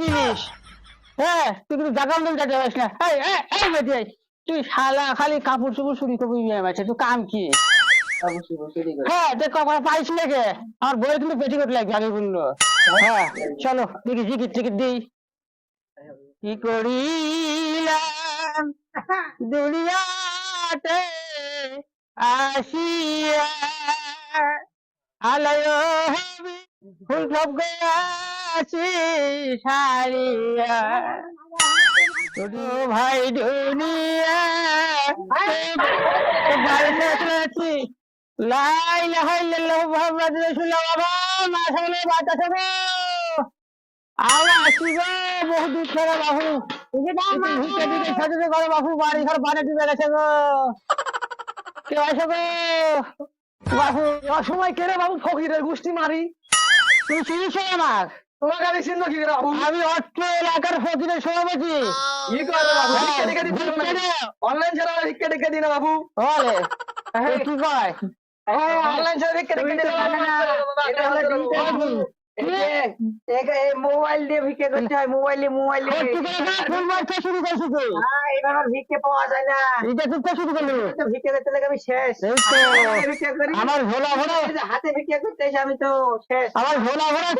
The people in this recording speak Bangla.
জিনিস হ্যাঁ তুই কিন্তু জাগাম দিন যাতে পারিস না। এই এই, এই বেটি তুই শালা খালি কাপড় চোপড় চুরি করবি মেয়ে মাছে তুই কাম কি? হ্যাঁ তুই কখন পাইস নাকি আমার বই কিন্তু পেটিকোট লাগবে আগে বলল। হ্যাঁ চলো দেখি টিকিট টিকিট দিই। কি করিলাম দুনিয়াতে আসিয়া আলয় হবি ফুল সব গেছি সারিয়া। ছোট ভাই লাই লাহাই লাল্লাহু মুহাম্মাদ রাসূলুল্লাহ বাবা বহু দূর থেকে করো বাড়ি ঘর বাড়ি ডুবে গেছে গো। কেউ আসো গো? অসময় কেড়ে বাবু ফকিরের গোষ্ঠী মারি? তুমি চিনিস আমার? আমি কি অত্র এলাকার ফকিরের সভাপতি কি করে বাবু হ্যাঁ, দিতে অনলাইন ছাড়া ভিক্ষা টিকা দিই না বাবু। হ্যাঁ। কি কয়? অনলাইন ছাড়া মোবাইল দিয়ে ভিক্ষে করতে হয় মোবাইলে মারতে শুরু করছিস তুই হ্যাঁ এবার আর ভিক্ষে পাওয়া যায় না। এটা শুরু করলি? তো ভিক্ষে করতে লাগে আমি শেষ। আমার ভোলা ভোলা হাতে ভিক্ষা করতে আমি তো শেষ। আমার ভোলা ভোলা